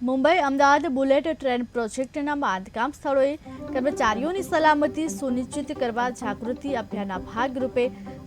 Mumbai Ahmedabad bullet train પ્રોજેક્ટના બાંધકામ સ્થળોએ કર્મચારીઓની સલામતી સુનિશ્ચિત કરવા જાગૃતિ અભિયાનના ભાગરૂપે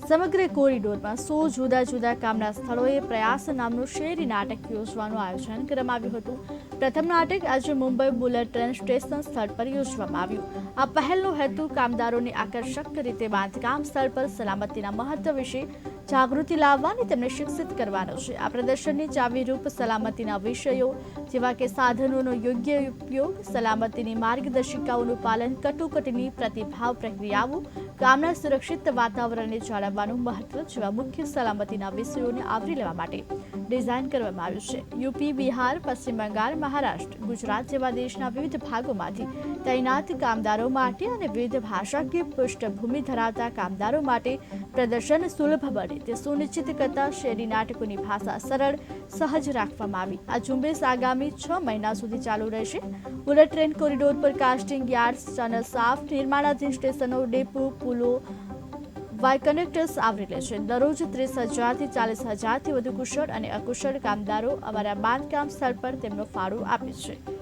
સમગ્ર કોરિડોરમાં સો જુદા જુદા કામના સ્થળોએ પ્રયાસ નામનું શેરી નાટક યોજવાનું આયોજન કરવામાં આવ્યું હતું. પ્રથમ નાટક આજે મુંબઈ બુલેટ ટ્રેન સ્ટેશન સ્થળ પર યોજવામાં આવ્યું. આ પહેલનો હેતુ કામદારોને આકર્ષક રીતે બાંધકામ સ્થળ પર સલામતીના મહત્વ વિશે જાગૃતિ લાવવાની તેમને શિક્ષિત કરવાનો છે. આ પ્રદર્શનની ચાવીરૂપ સલામતીના વિષયો, જેવા કે સાધનોનો યોગ્ય ઉપયોગ, સલામતીની માર્ગદર્શિકાઓનું પાલન, કટોકટીની પ્રતિભાવ પ્રક્રિયાઓ, ગામના સુરક્ષિત વાતાવરણને જાળવવાનું મહત્વ જેવા મુખ્ય સલામતીના વિષયોને આવરી લેવા માટે ડિઝાઇન કરવામાં આવ્યું છે. યુપી, બિહાર, પશ્ચિમ બંગાળ, મહારાષ્ટ્ર, ગુજરાત જેવા દેશના વિવિધ ભાગોમાંથી તૈનાત કામદારો માટે અને વિવિધ ભાષાકીય પૃષ્ઠભૂમિ ધરાવતા કામદારો માટે પ્રદર્શન સુલભ બને. તે સુનિશ્ચિત કરતા શેરી નાટકોની ભાષા સરળ, સહજ રાખવામાં આવી. આ ઝુંબેશ આગામી છ મહિના સુધી ચાલુ રહેશે. બુલેટ ટ્રેન કોરિડોર પર કાસ્ટિંગ યાર્ડ ચેનલ સાફ, નિર્માણાધીન સ્ટેશનો, ડેપો, પુલો, વાય કનેક્ટર્સ આવરી લે છે દરરોજ ત્રીસ હજારથી ચાલીસ હજારથી વધુ કુશળ અને અકુશળ કામદારો અમારા બાંધકામ સ્થળ પર તેમનો ફાળો આપે છે.